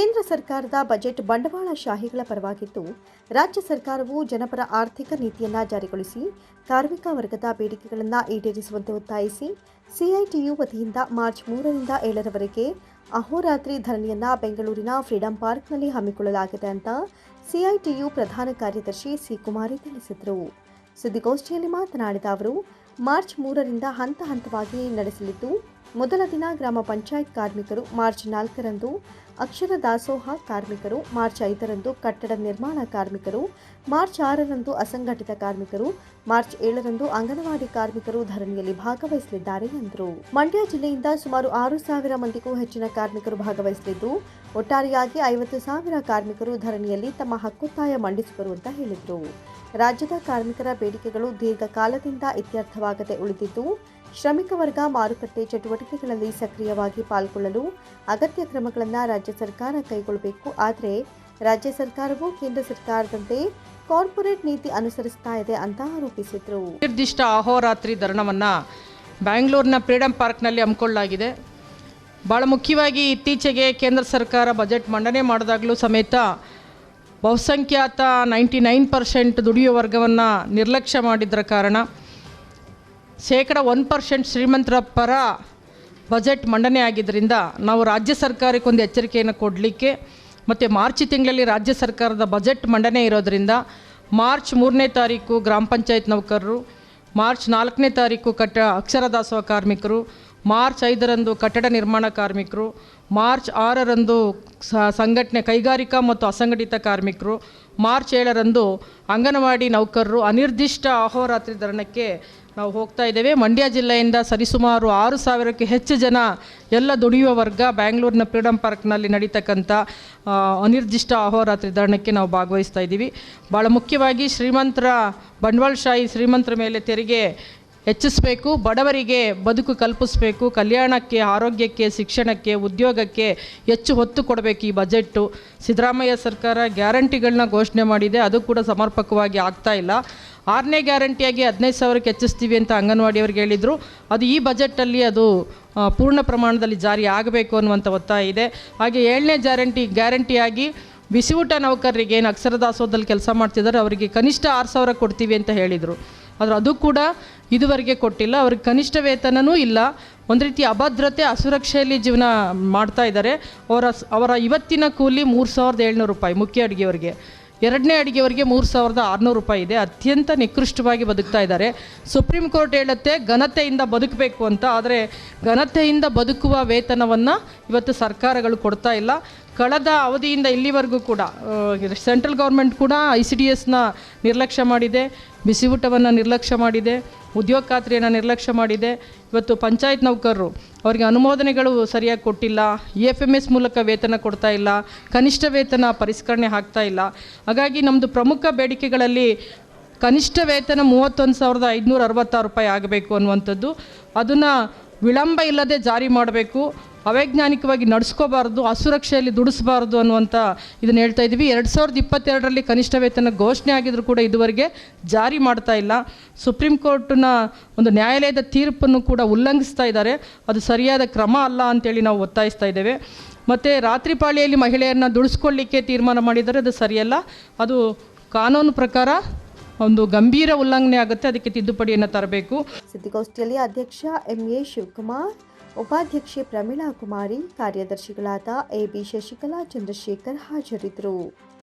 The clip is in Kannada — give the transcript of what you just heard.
ಕೇಂದ್ರ ಸರ್ಕಾರದ ಬಜೆಟ್ ಬಂಡವಾಳಶಾಹಿಗಳ ಪರವಾಗಿದ್ದು, ರಾಜ್ಯ ಸರ್ಕಾರವು ಜನಪರ ಆರ್ಥಿಕ ನೀತಿಯನ್ನ ಜಾರಿಗೊಳಿಸಿ, ಕಾರ್ಮಿಕ ವರ್ಗದ ಬೇಡಿಕೆಗಳನ್ನು ಈಡೇರಿಸುವಂತೆ ಒತ್ತಾಯಿಸಿ, ಸಿಐಟಿಯು ವತಿಯಿಂದ ಮಾರ್ಚ್ ಮೂರರಿಂದ ಏಳರವರೆಗೆ ಅಹೋರಾತ್ರಿ ಧರಣಿಯನ್ನ ಬೆಂಗಳೂರಿನ ಫ್ರೀಡಂ ಪಾರ್ಕ್ನಲ್ಲಿ ಹಮ್ಮಿಕೊಳ್ಳಲಾಗಿದೆ ಅಂತ ಸಿಐಟಿಯು ಪ್ರಧಾನ ಕಾರ್ಯದರ್ಶಿ ಸಿ ಕುಮಾರಿ ತಿಳಿಸಿದರು. ಸುದ್ದಿಗೋಷ್ಠಿಯಲ್ಲಿ ಮಾತನಾಡಿದ ಅವರು, ಮಾರ್ಚ್ ಮೂರರಿಂದ ಹಂತ ಹಂತವಾಗಿ ನಡೆಸಲಿದ್ದು, ಮೊದಲ ದಿನ ಗ್ರಾಮ ಪಂಚಾಯತ್ ಕಾರ್ಮಿಕರು ಮಾರ್ಚ್ ನಾಲ್ಕರಂದು, ಅಕ್ಷರ ದಾಸೋಹ ಕಾರ್ಮಿಕರು ಮಾರ್ಚ್ ಐದರಂದು, ಕಟ್ಟಡ ನಿರ್ಮಾಣ ಕಾರ್ಮಿಕರು ಮಾರ್ಚ್ ಆರರಂದು ಅಸಂಘಟಿತ ಕಾರ್ಮಿಕರು, ಮಾರ್ಚ್ ಏಳರಂದು ಅಂಗನವಾಡಿ ಕಾರ್ಮಿಕರು ಧರಣಿಯಲ್ಲಿ ಭಾಗವಹಿಸಲಿದ್ದಾರೆ ಎಂದರು. ಮಂಡ್ಯ ಜಿಲ್ಲೆಯಿಂದ ಸುಮಾರು ಆರು ಸಾವಿರ ಮಂದಿಗೂ ಹೆಚ್ಚಿನ ಕಾರ್ಮಿಕರು ಭಾಗವಹಿಸಲಿದ್ದು, ಒಟ್ಟಾರೆಯಾಗಿ ಐವತ್ತು ಸಾವಿರ ಕಾರ್ಮಿಕರು ಧರಣಿಯಲ್ಲಿ ತಮ್ಮ ಹಕ್ಕೊತ್ತಾಯ ಮಂಡಿಸುವರು ಅಂತ ಹೇಳಿದರು. ರಾಜ್ಯದ ಕಾರ್ಮಿಕರ ಬೇಡಿಕೆಗಳು ದೀರ್ಘಕಾಲದಿಂದ ಇತ್ಯರ್ಥವಾಗದೆ ಉಳಿದಿದ್ದು, ಶ್ರಮಿಕ ವರ್ಗ ಮಾರುಕಟ್ಟೆ ಚಟುವಟಿಕೆಗಳಲ್ಲಿ ಸಕ್ರಿಯವಾಗಿ ಪಾಲ್ಗೊಳ್ಳಲು ಅಗತ್ಯ ಕ್ರಮಗಳನ್ನು ರಾಜ್ಯ ಸರ್ಕಾರ ಕೈಗೊಳ್ಳಬೇಕು. ಆದರೆ ರಾಜ್ಯ ಸರ್ಕಾರವು ಕೇಂದ್ರ ಸರ್ಕಾರದಂತೆ ಕಾರ್ಪೊರೇಟ್ ನೀತಿ ಅನುಸರಿಸ್ತಾ ಇದೆ ಅಂತ ಆರೋಪಿಸಿದರು. ನಿರ್ದಿಷ್ಟ ಅಹೋರಾತ್ರಿ ಧರಣವನ್ನು ಬ್ಯಾಂಗ್ಳೂರಿನ ಫ್ರೀಡಂ ಪಾರ್ಕ್ನಲ್ಲಿ ಹಮ್ಮಿಕೊಳ್ಳಲಾಗಿದೆ. ಭಾಳ ಮುಖ್ಯವಾಗಿ ಇತ್ತೀಚೆಗೆ ಕೇಂದ್ರ ಸರ್ಕಾರ ಬಜೆಟ್ ಮಂಡನೆ ಮಾಡಿದಾಗಲೂ ಸಮೇತ ಬಹುಸಂಖ್ಯಾತ ನೈಂಟಿ ನೈನ್ ಪರ್ಸೆಂಟ್ ದುಡಿಯುವ ವರ್ಗವನ್ನು ನಿರ್ಲಕ್ಷ್ಯ ಮಾಡಿದ್ದರ ಕಾರಣ ಶೇಕಡ ಒನ್ ಪರ್ಸೆಂಟ್ ಶ್ರೀಮಂತರ ಪರ ಬಜೆಟ್ ಮಂಡನೆ ಆಗಿದ್ದರಿಂದ ನಾವು ರಾಜ್ಯ ಸರ್ಕಾರಕ್ಕೆ ಒಂದು ಎಚ್ಚರಿಕೆಯನ್ನು ಕೊಡಲಿಕ್ಕೆ ಮತ್ತು ಮಾರ್ಚ್ ತಿಂಗಳಲ್ಲಿ ರಾಜ್ಯ ಸರ್ಕಾರದ ಬಜೆಟ್ ಮಂಡನೆ ಇರೋದರಿಂದ ಮಾರ್ಚ್ ಮೂರನೇ ತಾರೀಕು ಗ್ರಾಮ ಪಂಚಾಯತ್ ನೌಕರರು, ಮಾರ್ಚ್ ನಾಲ್ಕನೇ ತಾರೀಕು ಕಟ್ಟ ಅಕ್ಷರ ದಾಸೋಹ ಕಾರ್ಮಿಕರು ಮಾರ್ಚ್ ಐದರಂದು ಕಟ್ಟಡ ನಿರ್ಮಾಣ ಕಾರ್ಮಿಕರು, ಮಾರ್ಚ್ ಆರರಂದು ಸಂಘಟನೆ ಕೈಗಾರಿಕಾ ಮತ್ತು ಅಸಂಘಟಿತ ಕಾರ್ಮಿಕರು, ಮಾರ್ಚ್ ಏಳರಂದು ಅಂಗನವಾಡಿ ನೌಕರರು ಅನಿರ್ದಿಷ್ಟ ಅಹೋರಾತ್ರಿ ಧರಣಕ್ಕೆ ನಾವು ಹೋಗ್ತಾ ಇದ್ದೇವೆ. ಮಂಡ್ಯ ಜಿಲ್ಲೆಯಿಂದ ಸರಿಸುಮಾರು ಆರು ಸಾವಿರಕ್ಕೆ ಹೆಚ್ಚು ಜನ ಎಲ್ಲ ದುಡಿಯುವ ವರ್ಗ ಬ್ಯಾಂಗ್ಳೂರಿನ ಫ್ರೀಡಂ ಪಾರ್ಕ್ನಲ್ಲಿ ನಡೀತಕ್ಕಂಥ ಅನಿರ್ದಿಷ್ಟ ಅಹೋರಾತ್ರಿ ಧರಣಕ್ಕೆ ನಾವು ಭಾಗವಹಿಸ್ತಾ ಇದ್ದೀವಿ. ಭಾಳ ಮುಖ್ಯವಾಗಿ ಶ್ರೀಮಂತರ ಬಂಡವಾಳಶಾಹಿ ಶ್ರೀಮಂತರ ಮೇಲೆ ತೆರಿಗೆ ಹೆಚ್ಚಿಸಬೇಕು, ಬಡವರಿಗೆ ಬದುಕು ಕಲ್ಪಿಸಬೇಕು, ಕಲ್ಯಾಣಕ್ಕೆ, ಆರೋಗ್ಯಕ್ಕೆ, ಶಿಕ್ಷಣಕ್ಕೆ, ಉದ್ಯೋಗಕ್ಕೆ ಹೆಚ್ಚು ಹೊತ್ತು ಕೊಡಬೇಕು ಈ ಬಜೆಟ್ಟು ಸಿದ್ದರಾಮಯ್ಯ ಸರ್ಕಾರ ಗ್ಯಾರಂಟಿಗಳನ್ನ ಘೋಷಣೆ ಮಾಡಿದೆ, ಅದು ಕೂಡ ಸಮರ್ಪಕವಾಗಿ ಆಗ್ತಾ ಇಲ್ಲ. ಆರನೇ ಗ್ಯಾರಂಟಿಯಾಗಿ ಹದಿನೈದು ಸಾವಿರಕ್ಕೆ ಹೆಚ್ಚಿಸ್ತೀವಿ ಅಂತ ಅಂಗನವಾಡಿಯವ್ರಿಗೆ ಹೇಳಿದರು. ಅದು ಈ ಬಜೆಟಲ್ಲಿ ಅದು ಪೂರ್ಣ ಪ್ರಮಾಣದಲ್ಲಿ ಜಾರಿ ಆಗಬೇಕು ಅನ್ನುವಂಥ ಒತ್ತಾಯ ಇದೆ. ಹಾಗೆ ಏಳನೇ ಗ್ಯಾರಂಟಿ, ಗ್ಯಾರಂಟಿಯಾಗಿ ಬಿಸಿಯೂಟ ನೌಕರರಿಗೆ ಏನು ಅಕ್ಷರ ದಾಸೋಹದಲ್ಲಿ ಕೆಲಸ ಮಾಡ್ತಿದ್ದಾರೆ, ಅವರಿಗೆ ಕನಿಷ್ಠ ಆರು ಸಾವಿರ ಕೊಡ್ತೀವಿ ಅಂತ ಹೇಳಿದರು. ಆದರೆ ಅದು ಕೂಡ ಇದುವರೆಗೆ ಕೊಟ್ಟಿಲ್ಲ. ಅವ್ರಿಗೆ ಕನಿಷ್ಠ ವೇತನವೂ ಇಲ್ಲ. ಒಂದು ರೀತಿ ಅಭದ್ರತೆ, ಅಸುರಕ್ಷೆಯಲ್ಲಿ ಜೀವನ ಮಾಡ್ತಾ ಇದ್ದಾರೆ. ಅವರ ಅವರ ಇವತ್ತಿನ ಕೂಲಿ ಮೂರು ಸಾವಿರದ ಏಳ್ನೂರು ರೂಪಾಯಿ ಮುಖ್ಯ ಅಡುಗೆಯವರಿಗೆ. ಎರಡನೇ ಅಡುಗೆಯವರಿಗೆ ಮೂರು ಸಾವಿರದ ಆರುನೂರು ರೂಪಾಯಿ ಇದೆ. ಅತ್ಯಂತ ನಿಕೃಷ್ಟವಾಗಿ ಬದುಕ್ತಾ ಇದ್ದಾರೆ. ಸುಪ್ರೀಂ ಕೋರ್ಟ್ ಹೇಳುತ್ತೆ, ಘನತೆಯಿಂದ ಬದುಕಬೇಕು ಅಂತ. ಆದರೆ ಘನತೆಯಿಂದ ಬದುಕುವ ವೇತನವನ್ನು ಇವತ್ತು ಸರ್ಕಾರಗಳು ಕೊಡ್ತಾ ಇಲ್ಲ. ಕಳೆದ ಅವಧಿಯಿಂದ ಇಲ್ಲಿವರೆಗೂ ಕೂಡ ಸೆಂಟ್ರಲ್ ಗೌರ್ಮೆಂಟ್ ಕೂಡ ಐ ಸಿ ಡಿ ಎಸ್ನ ನಿರ್ಲಕ್ಷ್ಯ ಮಾಡಿದೆ ಬಿಸಿ ಊಟವನ್ನು ನಿರ್ಲಕ್ಷ್ಯ ಮಾಡಿದೆ, ಉದ್ಯೋಗ ಖಾತ್ರಿಯನ್ನು ನಿರ್ಲಕ್ಷ್ಯ ಮಾಡಿದೆ. ಇವತ್ತು ಪಂಚಾಯತ್ ನೌಕರರು ಅವರಿಗೆ ಅನುಮೋದನೆಗಳು ಸರಿಯಾಗಿ ಕೊಟ್ಟಿಲ್ಲ ಇ ಎಫ್ ಎಂ ಎಸ್ ಮೂಲಕ ವೇತನ ಕೊಡ್ತಾ ಇಲ್ಲ, ಕನಿಷ್ಠ ವೇತನ ಪರಿಷ್ಕರಣೆ ಆಗ್ತಾ ಇಲ್ಲ. ಹಾಗಾಗಿ ನಮ್ಮದು ಪ್ರಮುಖ ಬೇಡಿಕೆಗಳಲ್ಲಿ ಕನಿಷ್ಠ ವೇತನ ಮೂವತ್ತೊಂದು ಸಾವಿರದ ಐದುನೂರ ಅರವತ್ತಾರು ರೂಪಾಯಿ ಆಗಬೇಕು ಅನ್ನುವಂಥದ್ದು. ಅದನ್ನು ವಿಳಂಬ ಇಲ್ಲದೆ ಜಾರಿ ಮಾಡಬೇಕು, ಅವೈಜ್ಞಾನಿಕವಾಗಿ ನಡೆಸ್ಕೋಬಾರ್ದು, ಅಸುರಕ್ಷೆಯಲ್ಲಿ ದುಡಿಸಬಾರ್ದು ಅನ್ನುವಂಥ ಇದನ್ನು ಹೇಳ್ತಾ ಇದ್ದೀವಿ ಎರಡು ಸಾವಿರದ ಇಪ್ಪತ್ತೆರಡರಲ್ಲಿ ಕನಿಷ್ಠ ವೇತನ ಘೋಷಣೆ ಆಗಿದ್ರು ಕೂಡ ಇದುವರೆಗೆ ಜಾರಿ ಮಾಡ್ತಾ ಇಲ್ಲ. ಸುಪ್ರೀಂ ಕೋರ್ಟ್ನ ಒಂದು ನ್ಯಾಯಾಲಯದ ತೀರ್ಪನ್ನು ಕೂಡ ಉಲ್ಲಂಘಿಸ್ತಾ ಇದ್ದಾರೆ. ಅದು ಸರಿಯಾದ ಕ್ರಮ ಅಲ್ಲ ಅಂತೇಳಿ ನಾವು ಒತ್ತಾಯಿಸ್ತಾ ಇದ್ದೇವೆ. ಮತ್ತು ರಾತ್ರಿ ಪಾಳಿಯಲ್ಲಿ ಮಹಿಳೆಯರನ್ನ ದುಡಿಸ್ಕೊಳ್ಳಿಕ್ಕೆ ತೀರ್ಮಾನ ಮಾಡಿದರೆ ಅದು ಸರಿಯಲ್ಲ. ಅದು ಕಾನೂನು ಪ್ರಕಾರ ಒಂದು ಗಂಭೀರ ಉಲ್ಲಂಘನೆ ಆಗುತ್ತೆ, ಅದಕ್ಕೆ ತಿದ್ದುಪಡಿಯನ್ನು ತರಬೇಕು. ಸುದ್ದಿಗೋಷ್ಠಿಯಲ್ಲಿ ಅಧ್ಯಕ್ಷ ಎಂಎ ಶಿವಕುಮಾರ್, ಉಪಾಧ್ಯಕ್ಷೆ ಪ್ರಮೀಳಾ ಕುಮಾರಿ, ಕಾರ್ಯದರ್ಶಿಗಳಾದ ಎ ಬಿ ಶಶಿಕಲಾ, ಚಂದ್ರಶೇಖರ್ ಹಾಜರಿದ್ದರು.